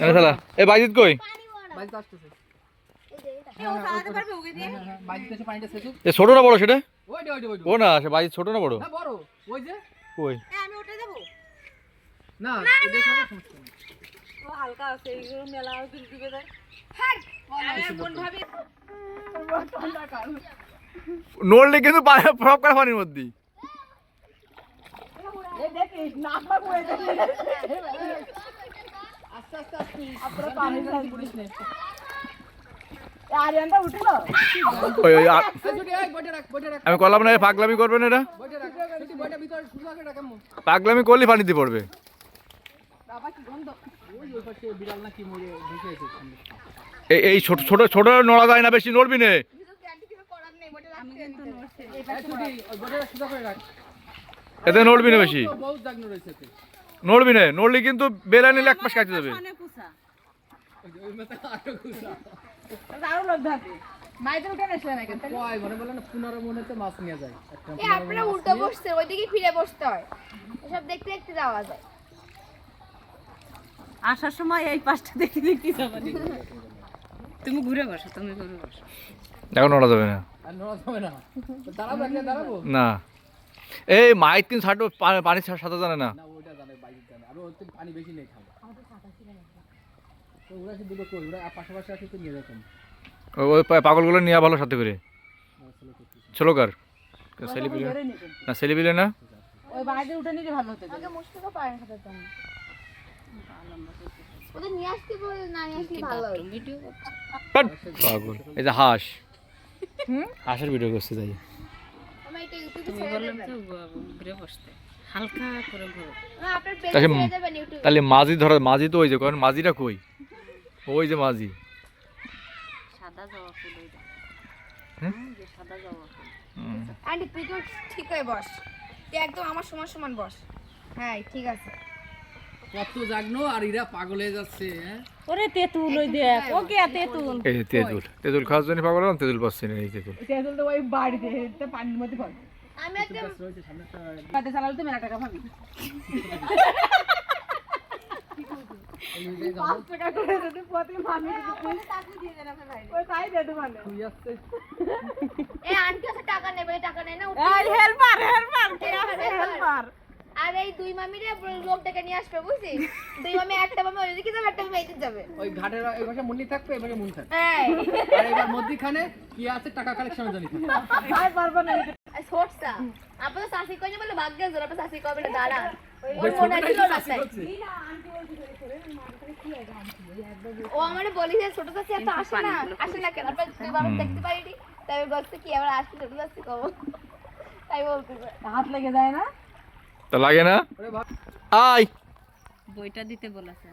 এনে ফেলা এ বাইজিৎ কই? আসতেছে। এ, এ ছোট না বড় সেটা? ও না সে বাইজিৎ ছোট না বড়? ওই যে? কই? এ, আমি ওটা দেবো? না এটা খাবে সমস্যা নেই ও হালকা আছে এইগুলো মেলা দিবে দেয় হ্যাঁ কোন ভাবে। নড়লে কিন্তু করা পানির মধ্যে। না আমি করলাম না পাগলামি করবেন এটা পাগলামি করলে পানিতে পড়বে। এই ছোট ছোট ছোট নড়া যায় না, বেশি নড়বি নে। এতে নড়বি না বেশি। নড়বি না নড়লে কিন্তু বেলা নিলে এক পাশ কাটতে যাবে। আপনারা উল্টো বসছে ওইদিকে ফিরে বসতে হয়। এসব দেখতে দেখতে যাওয়া যায়। আসার সময় এই পাশটা দেখি দেখি যাবা তুমি ঘুরে বসো তুমি ঘুরে বসো। এখন নড়া যাবে না। আর নড়া যাবে না। তো দাঁড়াবো একটা দাঁড়াবো। না। এই মাইক কিন্তু ছাড়ো পা- পানির সা- সাঁতার জানে না। না পানি বেশি নেই খাবে। তো ওরা সে দুটো কই ওরা পাশাপাশি আছে তো নিয়ে যেতাম ওই- পাগলগুলো নিয়ে ভালো সাথে করে। ছোলো কার? সেলিব্রিটি না সেলিব্রিটি না? ওই বাইরে উঠে নিলে ভালো হতে। আগে মুশকিলও পারেন সাথে তো। ওদের নিয়ে আসতে বলে না নিয়ে আসলে ভালো ভিডিও পাগল। এই যে হাঁস। হাঁসের ভিডিও করছে তাই। আমি এটা ইউটিউবে ছেড়ে হালকা করে তাহলে মাঝি ধরা মাঝি তো ওই যে কারণ মাঝিটা কই? ওই যে মাঝি। সাদা জবা ফুল ওইটা সাদা জবা ফুল। হুম। আন্টি তুই তো ঠিক হয়ে বস। তুই একদম আমার সমান সমান বস। হ্যাঁ ঠিক আছে। কত জাগনো আর এরা পাগল হয়ে যাচ্ছে হ্যাঁ? ওরে তেঁতুল ওই দেখ ওকে তেঁতুল। এই তেঁতুল। তেঁতুল খাওয়ার জন্য পাগল তেঁতুল পাচ্ছি না এই তেঁতুল। তেঁতুল তো ওই বাড়িতে পানির মধ্যে পড়ে। আমি একটা চালালে তো মেলা টাকা পাবি। ওই আর এই দুই মামিরে লোক ডেকে নিয়ে আসবে বুঝছিস দুই মামি একটা মামি ওইদিকে যাবে একটা মামি এইদিকে যাবে। ওই ঘাটের এই পাশে মুন্নি থাকবে এবারে মুন থাকবে। হ্যাঁ। আর এবার মধ্যিখানে কি আছে টাকা কালেকশনের জন্য। থাকবে ভাই পারব না। ছোটসা শাসি কইনি বলে ভাগ্য জোর আপনার শাসি কবে না দাঁড়া ওর মনে ছিল না শাসি তাই। করছে। ও আমারে বলি যে ছোট এত আসে না আসে না কেন আপনার দুই বাবা দেখতে পারিনি তাই বলতে কি আবার আসছে ছোট চাচি কব তাই বলতেছে হাত লেগে যায় না তা লাগে না আয় বইটা দিতে বলেছে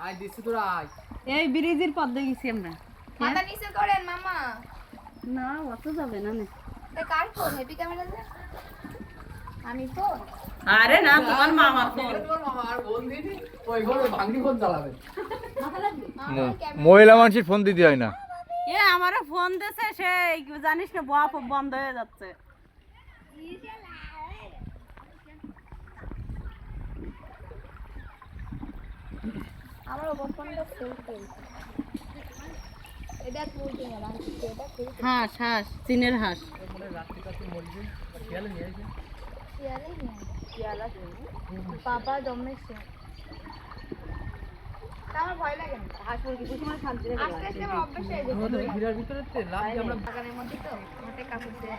আয় দিচ্ছি তোরা আয় এই ব্রিজের পথ দেখেছি আমরা মাথা নিচে করেন মামা না অত যাবে না না কার ফোন হেপি ক্যামেরা যে আমি ফোন আরে না তোমার মামার ফোন মহিলা মানুষের ফোন দিতে হয় না। এ আমারও ফোন দিছে সে জানিস না বাপ বন্ধ হয়ে যাচ্ছে। আমার ওপর খুলতে এটা খুলতে না এটা খুলতে হাঁস হাঁস চীনের হাঁস। আমার ভয় লাগে না। হাঁস মুরগি শান্তি আস্তে আস্তে আমার অভ্যাস হয়ে যাবে ভিড়ার ভিতরে তে লাভ আমরা বাগানের মধ্যে তো হাতে কাপড় দিয়ে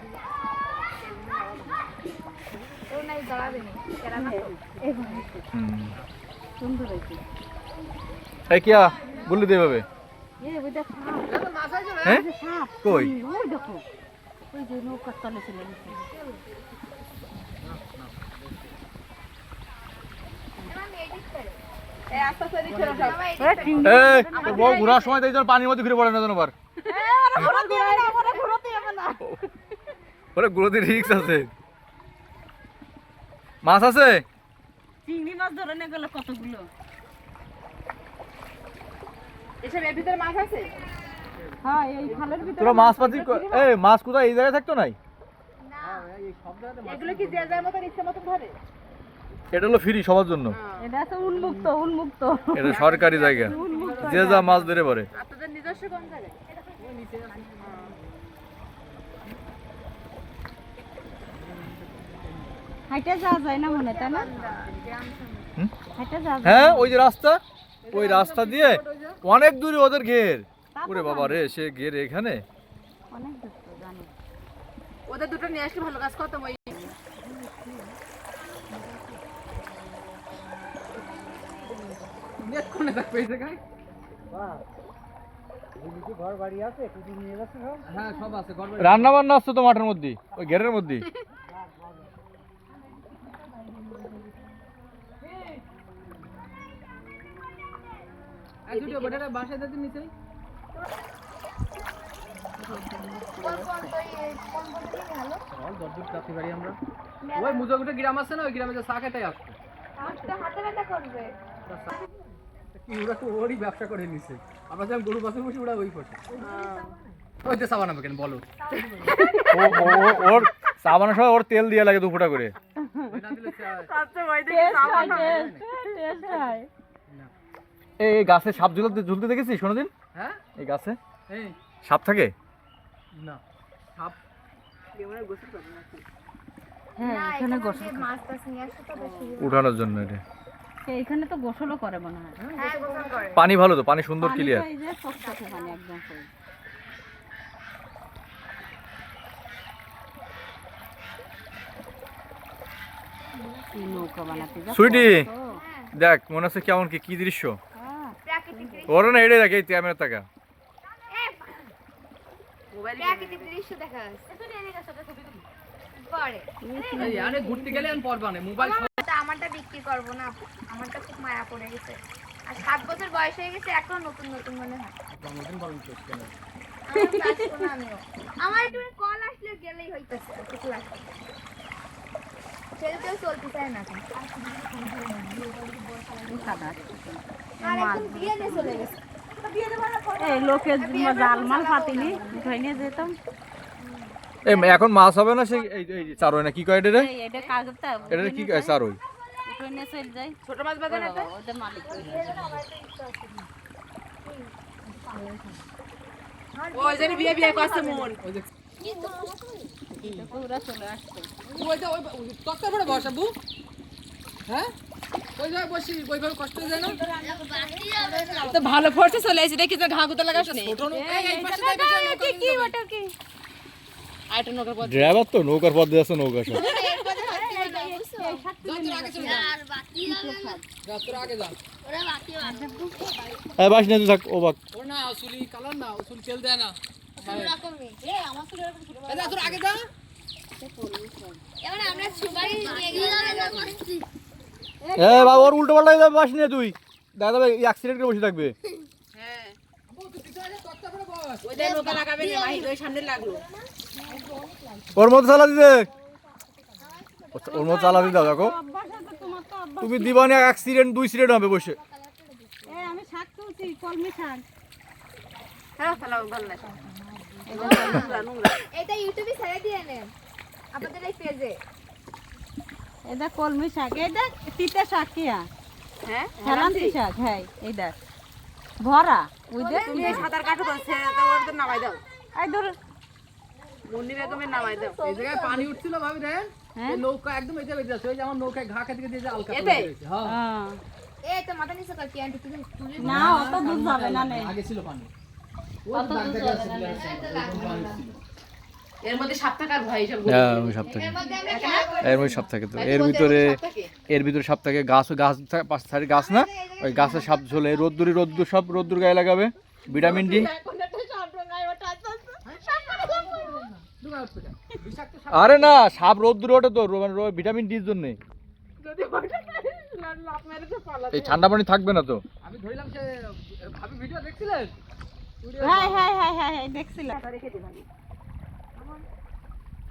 ও নাই দাঁড়াবে না কেরা না তো। সুন্দর হয়েছে। এই কিয়া বললি দে ভাবে এ ওই দেখ। সাপ হ্যাঁ? কই? ওই দেখো। ওই যে নৌকার তলে চলে গেছে। ঘোরার সময় তাই পানির মধ্যে ঘুরে পড়ে না যেন ওরে গুলোতে রিক্স আছে মাছ আছে চিংড়ি মাছ ধরে নিয়ে গেল কতগুলো? এসব এর ভিতরে মাছ আছে? হ্যাঁ এই খালের ভিতরে তোরা মাছ পাতি এই মাছ কোথায়? এই জায়গায় থাকতো নাই? না। এই সব জায়গাতে মাছ এগুলো কি যে যার মতন ইচ্ছে মতন ধরে? এটা হলো ফ্রি সবার জন্য। এটা আছে উন্মুক্ত উন্মুক্ত। এটা সরকারি জায়গা। যে যা মাছ ধরে পড়ে। আপনাদের নিজস্ব কোন জায়গায়? হাইটে যাওয়া যায় না মনে তাই না? হুম? হাইটে যাওয়া যায় হ্যাঁ ওই যে রাস্তা ওই রাস্তা দিয়ে অনেক দূরে ওদের ঘের। ওরে বাবা রে সে ঘের এখানে? অনেক তো জানি। ওদের দুটো নিয়ে আসলে ভালো কাজ করতাম ওই নেট কোনে থাকবে এই জায়গায়? হ্যাঁ সব আছে রান্না বান্না আসছে তো মাঠের মধ্যে ওই ঘেরের মধ্যে? এই দুটো বেটারা বাসায় দিতে নিচে? ওই মুজোগুটে গ্রাম আছে না ওই গ্রামে যে কি ওরা তো ওরই ব্যবসা করে নিছে। আমরা যখন গরু বাছুর বসে ওরা ওই ওই যে সাবান কেন বলো। ওর সময় ওর তেল দিয়ে লাগে দু ফোঁটা করে ওই না দিলে চা- টেস্ট এই এই গাছে সাপ ঝুলতে ঝুলতে দেখেছিস কোনোদিন? হ্যাঁ? এই গাছে? এই। সাপ থাকে? না। সাপ। হ্যাঁ উঠানোর জন্য এটা। এইখানে তো গোসলও করে মনে হয়। হ্যাঁ গোসল করে। পানি ভালো তো পানি সুন্দর ক্লিয়ার সুইটি দেখ মনে হচ্ছে কেমন কি কি দৃশ্য। প্রাকৃতিক দৃশ্য ওর না এটাই দেখে এই ক্যামেরার টাকা প্রাকৃতিক দৃশ্য দেখা যাচ্ছে। পরে। এই আরে ঘুরতে গেলে আমি পড়বা না মোবাইল আমারটা আমারটা বিক্রি করব না। আমারটা খুব মায়া পড়ে গেছে। আর সাত বছর বয়স হয়ে গেছে এখন নতুন নতুন মনে হয়। আমার একটু কল আসলে গেলেই হইতেছে। ছেলেতেও চলতে চায় না লোকের জাল মাল পাতিনি উঠাই নিয়ে যেতাম। এখন মাছ হবে না সেই এই এই না কি কয় এটা কি কয় চারোই? উঠাই নিয়ে চলে যাই ছোট মাছ বাজার বাবা, ওদের মালিক। ওই জন্য বিয়ে বিয়ে করছে মন। ওই যে ওরা চলে আসছে। ওই ওই তক্তা পড়ে বসা বু হ্যাঁ বসি ওইভাবে কষ্ট হয়ে যায় না তো ভালো ফোর্সে চলে এসে দেখি তো ঘা গুতে লাগাস নি ছোট নৌকা, এই- এই পাশে যাই, পাশে নৌকা কি ওটা কি আইটা নগর পথ ড্রাইভার তো নৌকার পথ দিয়ে আছে নৌকা সব আগে যা হ্যাঁ বাবা ওর উল্টো পাল্টা যাবে বাস নিয়ে তুই। দেখা যাবে অ্যাক্সিডেন্ট করে বসে থাকবে। হ্যাঁ ওর চালা দিতে। ওর মধ্যে চালা দিতে দাও দেখো অভ্যাস আছে তোমার তো অভ্যাস তুমি দিবানি অ্যাক্সিডেন্ট দুই সিডেন্ট হবে বসে। আমি শাক তুলছি কলমি শাক হ্যাঁ ফেলাও গল্লা এটা ইউটিউবে ছেড়ে দিয়ে নেন আপনাদের এই পেজে এটা কলমি শাক এটা তিতা শাক হ্যাঁ? হেলান্তি শাক হ্যাঁ এই দেখ। ভরা ওই দেখ তুমি সাঁতার কাটো তো সে তো ওর তো নামাই দাও। এই ধর। মুন্নি বেগমের নামাই দাও। এই জায়গায় পানি উঠছিল ভাবি রে হ্যাঁ? নৌকা একদম এই জায়গায় যাচ্ছে ওই যে আমার নৌকায় ঘা খেতে খেতে যে আলকা হ্যাঁ। হ্যাঁ। এই তো মাথা নিচে কর কি আন্টি তুমি না অত দূর যাবে না আগে ছিল পানি। ওই তো দাগ দাগ এর মধ্যে সাপ থাকার ভয় হিসাব হ্যাঁ সাপ থাকে। এর মধ্যে আমরা খেলা করি এর মধ্যে সাপ থাকে তো। এর ভিতরে এর ভিতরে সাপ থাকে গাছ গাছ থাকে, সারি গাছ না? ওই গাছের সাপ ঝোলে রোদ্দুরি রোদ্দুর সব রোদ্দুর গায়ে লাগাবে। Vitamin D? আরে না সাপ রোদ্দুরে ওঠে তো মানে ভিটামিন ডির জন্য। এই ঠান্ডা পানি থাকবে না তো। আমি ধরলাম সে ভিডিও দেখছিলেন? হ্যাঁ হ্যাঁ হ্যাঁ হ্যাঁ হ্যাঁ দেখছিলাম।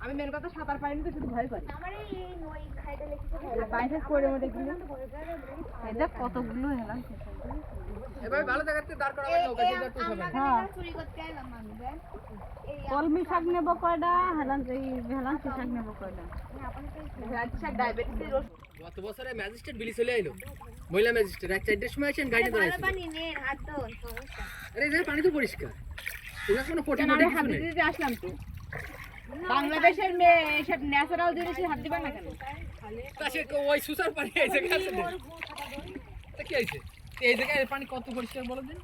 আমি মেন কথা সাঁতার পারিনি তো শুধু ভয় পাই আমার এই নই খাইতে লেগেছে বাইরে করে মধ্যে গেলে এটা কতগুলো হেলাম এবার ভালো জায়গাতে দাঁড় করাবেন নৌকা যে একটু উঠাবেন আমরা চুরি করতে আইলাম আমি দেখ। কলমি শাক নেব কয়টা হেলান এই হেলান্সি শাক নেব কয়টা ডায়াবেটিস গত বছরে ম্যাজিস্ট্রেট বিলি চলে আইলো। মহিলা ম্যাজিস্ট্রেট এক চারটের সময় আসেন গাড়ি ভালো দাঁড়াইছিল পানি নে হাত ধো আরে পানি তো পরিষ্কার। এগুলো কোনো কিছু আসলাম তো। বাংলাদেশের মেয়ে এসব ন্যাচারাল জিনিসে হাত দিবা না কেন? তা সে ওই সুসার পানি আইছে কাছে তা। কি আইছে এই জায়গায় পানি কত পরিষ্কার বলো দিন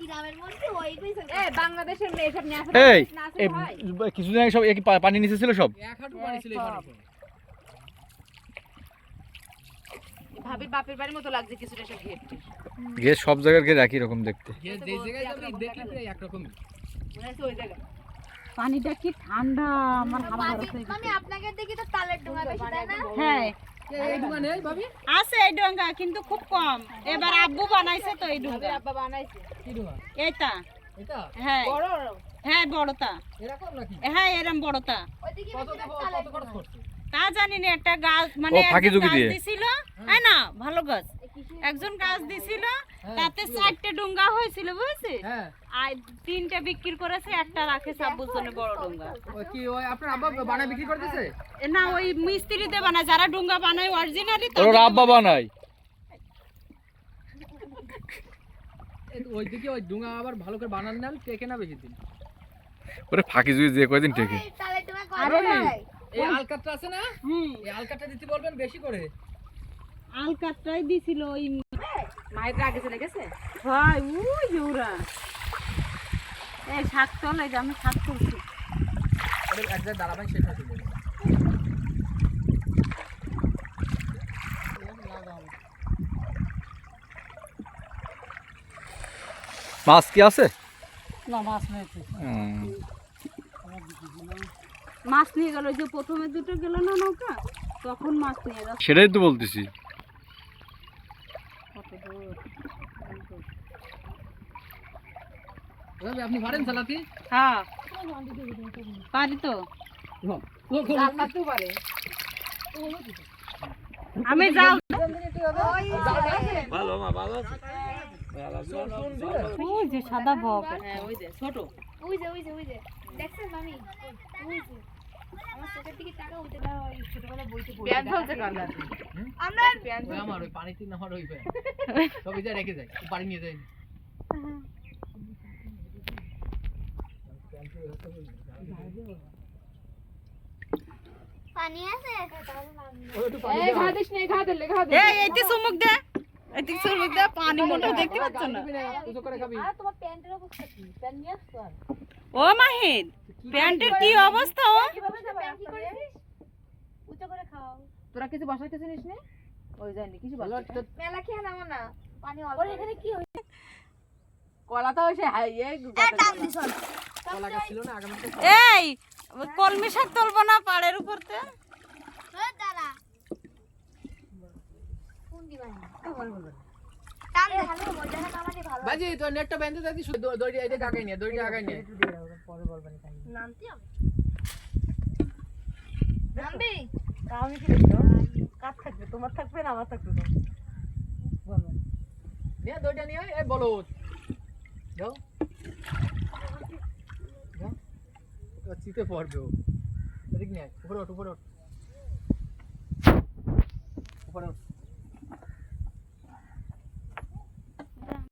গ্রামের মধ্যে ওই কইছে এ বাংলাদেশের মেয়ে এসব এই ন্যাচারাল না আছে এই ভাই কিছুদিন আগে সব পানি নিচে ছিল সব? এক হাঁটু পানি ছিল ভাবির বাপের বাড়ির মতো লাগছে কিছুটা সব জায়গার গিয়ে একই রকম দেখতে। যে যে জায়গায় দেখলে প্রায় একরকমই। ওই জায়গা পানিটা কি ঠান্ডা? আমার হাওয়া মামি মামি আপনাকে দেখি তো তালের ডোঙা বেশি তাই না? হ্যাঁ। এই দোকানে এই ভাবি? আছে এই ডোঙ্গা কিন্তু খুব কম। এবার আব্বু বানাইছে তো এই ডোঙ্গা আব্বা বানাইছে। কি দোকান এইটা। এটা? হ্যাঁ। বড় হ্যাঁ বড়টা। এরকম নাকি? হ্যাঁ কত তালের কত তা জানি না একটা গাছ মানে ফাঁকি দিছিল। হ্যাঁ। না? ভালো গাছ। একজন গাছ দিছিল তাতে চারটে ডোঙ্গা হয়েছিল বুঝছিস? হ্যাঁ। আর তিনটা বিক্রি করেছে একটা রাখে সাব্বুর জন্য বড় ডোঙ্গা। কি ওই আপনার আব্বা বানায় বিক্রি করে দিছে না ওই মিস্ত্রিতে বানায় যারা ডোঙ্গা বানায় অরিজিনালি ওর আব্বা তো ওইদিকে ওই ডুঙা আবার ভালো করে বানান না টেকে না বেশি দিন। ওরে ফাঁকি জুই যে কয়দিন আরে এই আলকাতটা আছে না? হুম। এই আলকাতটা দিতে বলবেন বেশি করে। আলকাতটাই দিছিল ওই মায়ের আগে চলে গেছে হয় যে ওরা। এই শাক তোলে যে আমি শাক তুলছি দাঁড়াবেন সেটা মাছ কি আছে? না মাছ নিয়েছে মাছ নিয়ে গেল যে প্রথমে দুটো গেল না নৌকা তখন মাছ নিয়ে যাচ্ছে সেটাই তো বলতেছি কত দূর ভাবি, আপনি পারেন চালাতে হ্যাঁ। পারি তো। ও, ও, ও, জাল পাততেও আমি যাও। ওই যে সাদা বক। হ্যাঁ ওই যে ছোট। ওই যে ওই যে ওই যে। দেখছেন মামি? ওই যে। আমার চোখের দিকে টাকা উঠে দাও ওই ছোটবেলা বইতে পড়ে। ফেলছে আমরা ওই আমার ওই পানিতে নামার ওই ভাই সবই যা রেখে যায়। বাড়ি নিয়ে যায় পানি আছে? ওই একটু পানি এই ঘা দিস না ঘা দিলে ঘা এই এইতে চুমুক দে। এইতে চুমুক দে পানি মোটা দেখতে পাচ্ছ না? উঁচু করে খাবি। আর তোমার প্যান্টের অবস্থা কি? প্যান্ট নিয়ে আসছো ও মাহিন প্যান্টের কি অবস্থা ও? কীভাবে যাবে কি করেছিস? উঁচু করে খাও। তোরা কিছু বাসায় কিছু নিস নে? ওই যায়নি কিছু ভালো মেলা খেয়ে নামো না পানি অল্প এখানে কি হয়েছে? কলাটা সে হাই এই কলমি শাক তুলবো না পাড়ের উপরতে। বাজি তো নেটটা বেঁধে দিদি দড়ি- আগাই নিয়ে দড়িটা আগাই নিয়ে। নামতি নামবি? আমি কি দেখো থাকবে? তোমার থাকবে না আমার থাকবে না? নিয়ে দড়িটা নিয়ে এই বলো যাও। চিতে পড়বে ও এদিক নিয়ে আয়, উপরে ওঠ উপরে ওঠ উপরে ওঠ